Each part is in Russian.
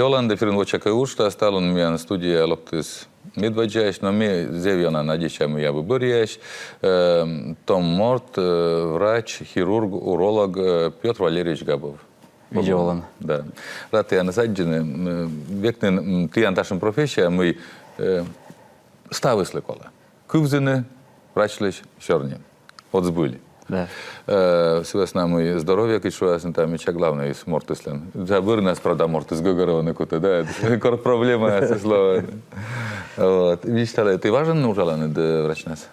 Jolanda Firnvočaka Ušta, stalon mi an studija Loptis Midvađajš, no mi zevjona nadjećamo ja выборяешь. Том Морт, врач, хирург, уролог Петр Валерьевич Габов. Видеолан. Да. Рад я насаджены. Векнен тиян ташын профессия, мы ставыслы кола. Кывзыны, врачлыш, шорни. Вот сбыли. Да. Свесна ми здоров'я кичуясен там і главне із мортислен. Забир нас, правда, мортис гогороване куте, да? Кор проблема е слово. Вот. Вічтале, ти важен ужалане де врачнес?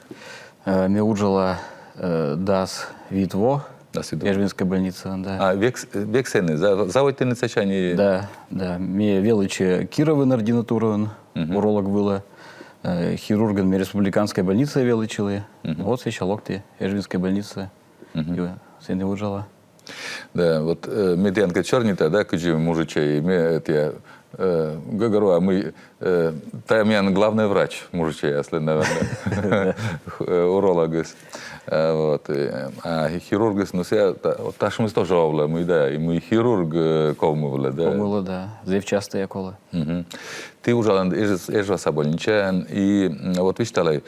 Э, Меуджила э, ДАС ВИТВО, Да, сиду. Ежвинская больница, да. А, век, век сени, заводьте не цечані... Да, да. Мне величе Кировын ординатурын, уролог было. Э, Хирурган мне республиканская больница величили. Вот сейчас локти, Ежвинская больница. И Сене Уджала. Да, вот э, медянка чорніта, да, куджі мужиче, і ми, э, Гогору, а мы, э, та мен главный врач мужиче, если, наверное, урологис. Э, Вот, а хирургис, ну, все, та, от та ж ми теж овла, ми, да, і ми хірург ковмували, да. Помыло, да. Зевчастые колы. Мгм. Ти ужален ежва сабольничен, и вот видишь,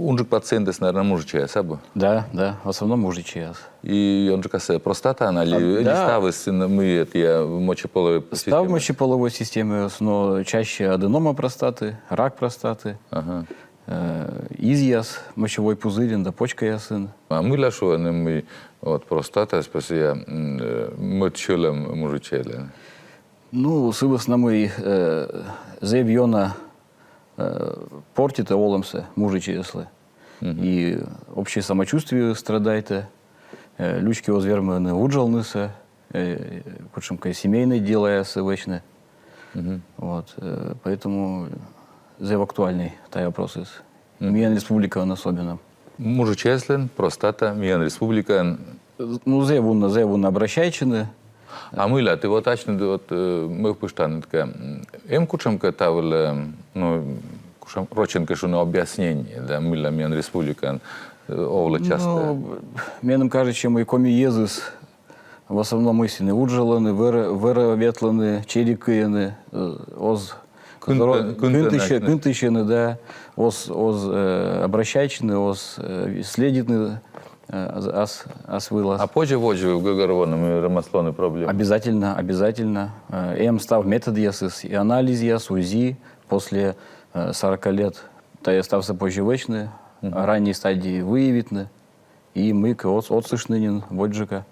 талай, э, ти унжик пациентес, наверное, мужиче, сабу? Да, да. В основном мужичий яс. І он же каже, простата, алі А, а, да. стави ми ті мочеполові Став мочеполовой системы, но чаще аденома простаты, рак простаты, Ага. э, изъяз, мочевой пузырь, да почка ясын. А ми ляшу, не ми от простата, спасія мочулем мужичеле. Ну, сывас на мой э, заебьона э, портит олымсы, мужичи яслы. И общее самочувствие страдает. Э, лючки озверманы уджалныса, э, кучемка семейное дело ясы вечно. Вот, э, поэтому зев актуальный та вопрос из. Миян республика он особенно. Мужичеслен, простата, міян республіка. Ну, зеву на зеву на обращайчины. А ми ля, ти от ачне, от ми впиштане таке, ем кучемка тавле, ну, кушам роченка, що на об'яснення, да, ми ля міян республіка, овле часто. Ну, менам кажучи, мої комі єзис в основному істини уджалани, вероветлани, черікияни, э, оз Кунта- здоро- кунта кынтыщы, начны. кынтыщыны, да, оз, оз э, обращайчыны, оз э, следитны, э, ас, ас вылаз. А позже воджу в Гагаровоному ремесло проблеми. Обязательно, обязательно. Э, Эм став метод ЕСС и анализ ЕС, УЗИ после э, 40 лет та я стався поживечны, ранней стадии выявитны, и мы к отсышнынен, воджика.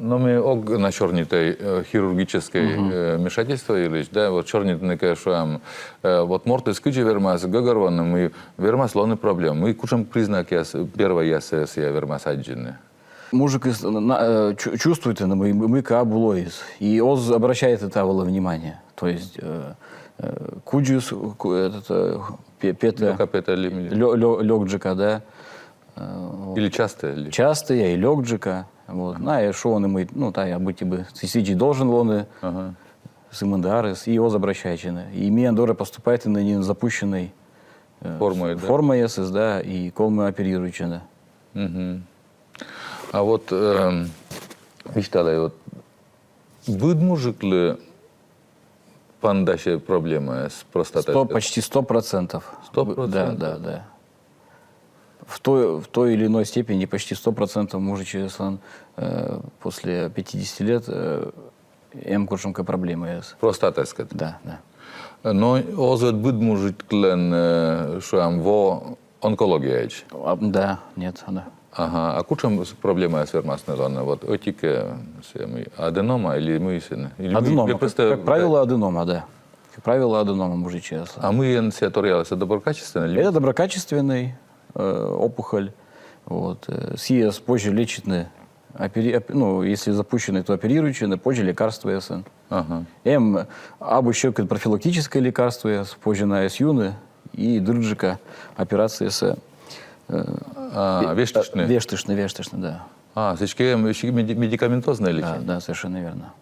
Ну, ми ог на чорній той е, хірургічне е, вмішательство ілиш, да, от чорні не кажем, вот морти скичі вермас гагарван, ми вермас лони проблем. Ми кучам признак яс, перва яс яс я вермас аджини. Мужик из- на- э, чу- чувствует, на мы, мы ка булоис, и оз обращает это было внимание. То есть э, э, куджус, ку- этот, э, пе- петля, Капета лімілі. лё- лё- лёгджика, да, э, Или часто ли? частые, и лёгджика. Вот. На, и шо он мы, ну, та, я быть бы, сисичи должен он, Ага. Симандарес, и оз обращайчины. И ми Андора поступает на не запущенной э, Формою, да? формой СС, да, и колмы оперируючины. Мгм. А вот, э, вішталай, от, вид мужик ли пандаше проблема з простатой? Сто, почти сто процентов. Сто Да, процентов? да, да. В той, в той или иной степени почти сто процентов мужичий слон э, после 50 лет э, М. Куршемка проблема есть. Простата, сказати. Да, да. No, ozvet bud mužit klen, eh, що ам во онкологія. еч. А, да, нет, да. Ага, а кучам проблема с вермасной лана, вот отике, аденома или мы- Аденома. Как, просто- как правило, аденома, да. Как правило, аденома мужичья. А мы инициаториалися доброкачественно? или- Это доброкачественный э, опухоль. Вот. СИЭС позже лечится, опери- оп- ну, если запущенный, то оперирующий, позже лекарства СН. Ага. М, або еще профилактическое лекарство, позже на СЮНы и дырджика операции с А, вештышны? Вештышны, вештышны, да. А, сечки медикаментозное да. лечение? Да, совершенно верно.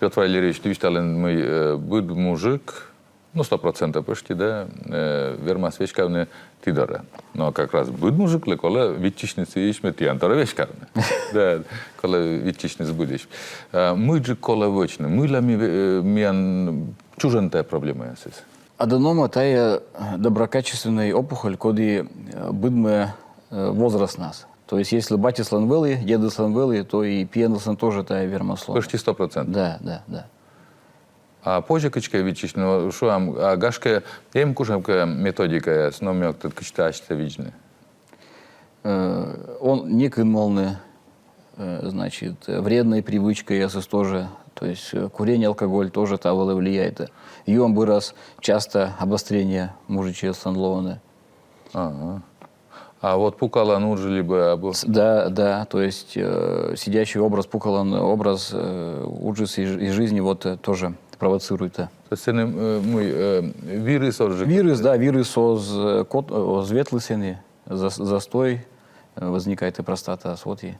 Петр Валерьевич, ты виштален, мы э, быд мужик, ну, 100% почти, да, е, вірма свічкавне тидора. Ну, якраз будь мужик, коли відтічниці їшме тіантора вічкавне. Да, коли відтічниць будеш. Е, Ми же коли вочне, ми ля мі, е, міян чужен те проблеми єсіс. Аденома тая доброкачественная опухоль, коли э, быдме э, возраст нас. То есть, если бати сланвелы, деды сланвелы, то и пьендлсон тоже тая вермослон. Почти 100%. Да, да, да. А позже качка відтічне, що ам, а гашке, я їм кушамка методика є, сномьок, тут качтачте вічне. Э, Он не кынмалны, э, значит, э, вредной привычкой ЕСС тоже. То есть э, курение, алкоголь тоже того влияет. Юам бы раз часто обострение мужичье санлованы. Ага. А от пукала нужно либо. С- Да, да, то есть э, сидящий образ Пукалан, образ э, ужаса из, из жизни вот э, тоже провоцирует. э. То це не е, мій е, вірус отже. Вирус, да, вирус оз, э, кот, оз ветлысины, зас- застой, э, возникает и простата освоти.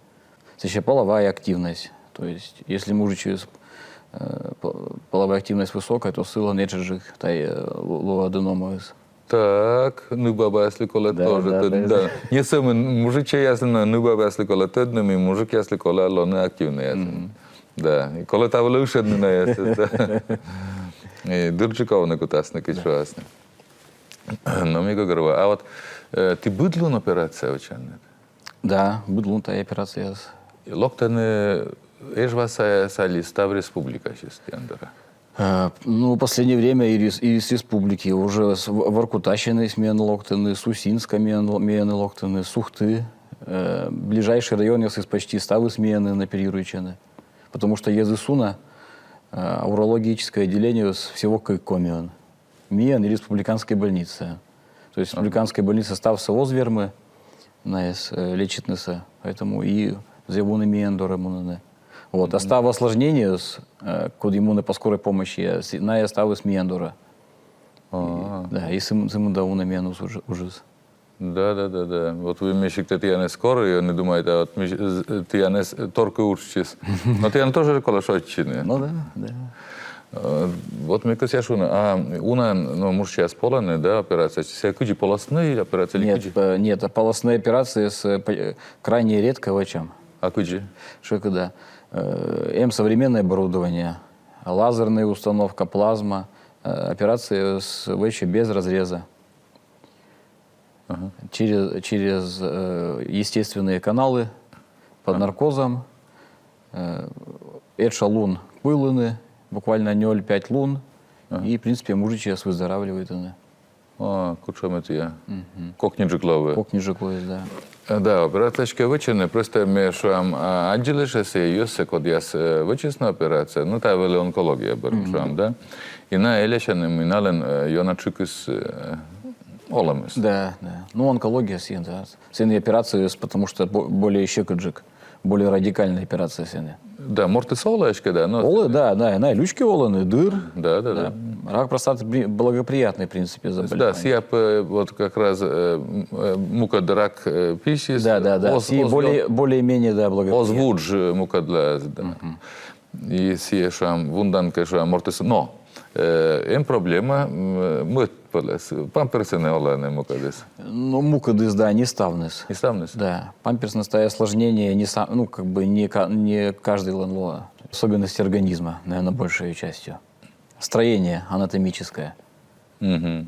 Еще половая активность. То есть, если мужичий с- э, по- половая активность высокая, то сила нечежих, та и луаденома. Так, ну баба, якщо коли Да, теж. да, то- да. да. Не саме мужиче ясно, ну баба, якщо коли тедним, і мужик, якщо коли алло не активний ясно. Да. І коли та лише не ясно. Да. І Дурчиков не кутасник, і що ясно. Ну, міго горва. А от е, ти бидлун операція очевидно? Да, быдлун та и операция. с- Локтане, еш вас салі став республіка ще стендера. Э, Ну, в последнее время и из, из республики уже В- Воркутащины смены локтаны, Сусинска локтаны, Сухты. Э, Ближайший район есть почти ставы смены на перируючены. Потому что ЕЗСУНа, э, урологическое отделение с всего Койкомион. МИЭН и республиканская больница. То есть республиканская больница став СО Звермы, нас э, лечит НС, поэтому и зевуны МИЭН доремуны. Вот, а став осложнения, с, э, код иммуны по скорой помощи, с- на я ставы с Миендора. Да, и сым сым дауна менус уже ужас. Да, да, да, да. От ви мішикте ти я не скоро, і не думаєте, а от між, з- ти я не с- торки уччись. Ну, ти я не теж колошоччини. Ну да, да. Е, От ми якось я шуна, а уна, ну, може, ще сполане, да, операція, чи це куді полосний операція, чи Нет, куді? э, нет, а полостные операции с, э, по- э, крайне редко врачам. А куді? Что когда? Э, М современное оборудование, лазерная установка, плазма, э, операции с ВЧ без разреза. Через, через э, естественные каналы, под наркозом. Э, Эдша лун пылыны, буквально 0,5 лун. И, в принципе, мужичья выздоравливает. она. О, кучами ти я. Кокні джиклови. Как не жиклось, да. Е, Да, операція вичини, просто ми що ам аджилише се юсе код яс е, вичисна операція, ну та вели онкологія берем що ам, да? І на елешане минален е, йона чукис е, оламис. Да, да. Ну, онкология син, да. Син операции, с- потому что бо- более щекоджик, более радикальная операция сины. Да, мортис олешке, да, ну, Олы, да, да, и на лючки оланы, дыр. да, да, да. Да. Рак простаты при- благоприятный, в принципе, Да, заболевание. сиап е, вот как раз е, м, е, мукадрак е, пішіс. Да, да, да. оз- И оз- более, более-менее, да, благоприятный. Озвудж мукадля. Да. І сіє шам вунданке шам мортис. Но, е, ем проблема, м, ми пелес, памперси не олени мукадис. Ну, мукадыс, да, не ставнес. І ставнес. Да, памперсное осложнение, не сам, ну, как бы не, ка- не каждый ЛНЛО. Особенность организма, наверное, большей частью. Строение анатомическое. Угу.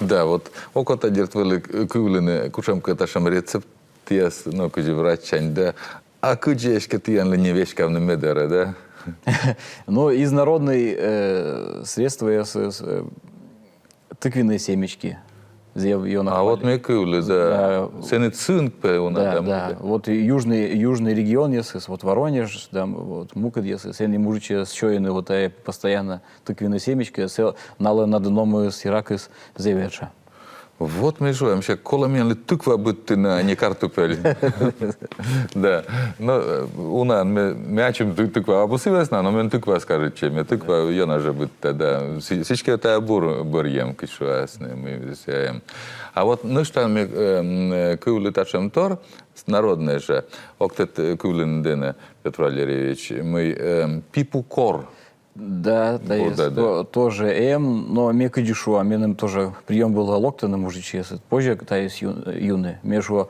Да, от окота дертвели кюліне кучамка ташам рецепт тіяс, ну, куді врачань, да. А куді ешке тіян лині вешка в медере, да? Но из народной э, средства я с- с- э, тыквенные семечки. Её А от ми кюлі, да. Це не цинк, певно, Да, да. Вот и южный, южный регион, если вот Воронеж, там, вот Мукад, если сени мужичи с чоины, вот э, постоянно тыквенные семечки, се нала над номы с Иракис зевеча. Вот ми живемо, ще коло мене тиква на не картопель. да. Ну, у нас ми м'ячим тиква, або сивесна, но мен тиква скажуть, чи ми тиква, я наже бути, да. Січки та бур бор'єм, кишу ясне, ми сяєм. А от ну що ми кивли тачем тор, народне же, октет кивлин дине, Петро Валерійович, ми піпу кор, Да, да, Вот, есть. да, да. То- тоже М, но мне кадишу, а менем тоже прием был локта на мужичье. Позже, когда есть ю- юны, между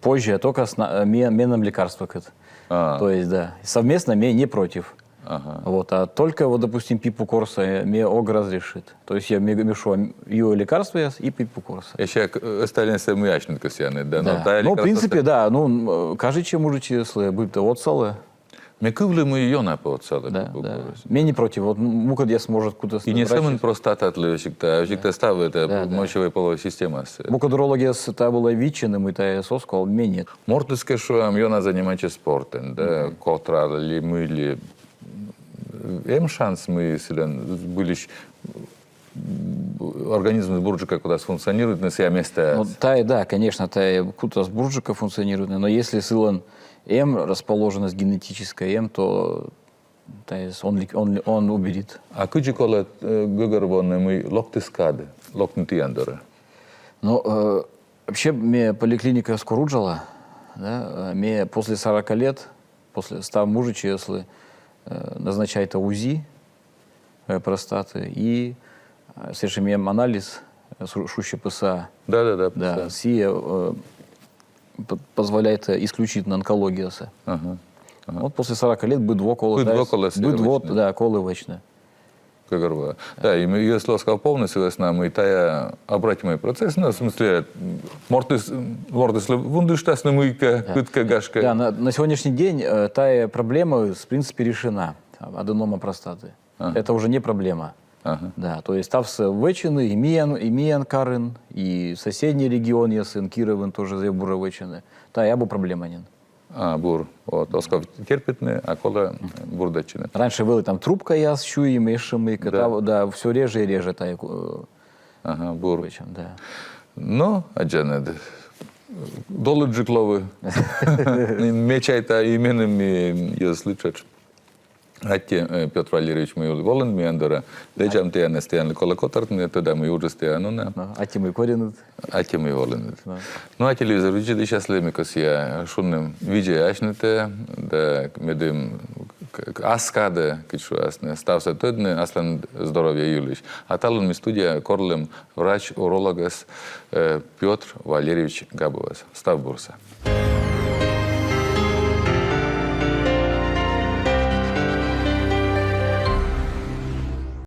позже только с на- ме- меном лекарства кыт. А. То есть, да, совместно мне не против. Ага. Вот, а только, вот, допустим, пипу корса мне ог разрешит. То есть я ме- мешу ее лекарство я с- и пипу корса. Я ще остальні самоячні косяни, да? Да. Ну, та Ну, в лікарство- принципе, да. Ну, м, кажучи, можете, если быть от салы, Ми кивли ми її на поцали. да, да. Мне не против. Вот мукад я сможет куда-то І не врач- саме простата тлевщикта, а вщикта ставити Да, да. мочової полової системи. Мукадрология с та была вичиным, и та соскал, мне нет. Мортиське, що ам'йона займається спортом, да? Котра, лі ми, лі... Ем шанс ми силен, були ж организм бурджика куда функционирует на себе место. Ну, та, да, конечно, та кута с буржика функционирует, но если сылан М расположенность генетическая М, то та есть он, он, он уберет. А куджи коли гугарвони ми локтискади, локнути андори. Но э, вообще мне поликлиника скоруджала, да, э, мне после 40 лет, после 100 мужичи, если э, назначает УЗИ э, простаты и э, совершим анализ э, шу- шуща ПСА, Да, да, да. да, сия э, п- позволяет э, исключительно онкология. се. Ага. Вот после 40 лет быдво колы. Быдво да, колы Быдво, сливочное. да, колы вечные. Кагарва. Да, и мы, если сказал полностью, весна, мы тая обратимый процесс, ну, в смысле, мортис, мортис, вундыштасна мыйка, кытка, гашка. Да, на, на сегодняшний день э, та проблема, в принципе, решена. Аденома простаты. Это уже не проблема. Ага. Да, то есть стався вечины, і Міян, і Міян Карин, і сусідній регіон є син Кіровин, теж з Буровичини. Та я був проблеманин. А, бур. Вот, оскав терпітне, а коли бурдачини. Раньше были там трубка я с чуем, и шимыка, Да. да. да, все реже и реже та э, Ага, бур. вечен, да. Ну, а джанед. Доли джиклови. Мечайта іменами я сличач. Гатті е, Петр Валерійович ми волен міандора, де джам те не стояли коло котартне, тоді ми уже стояли на Да. А тем и коренут. А ті ми волен. Ну, а телевізор вичити щасливі, микос я шунним відже яшнете, де медим аскаде, кичу асне, стався тодне, аслан здоров'я юліш. А талон ми студія корлем врач, урологас е, Петр Валерійович Габовас. Став бурса.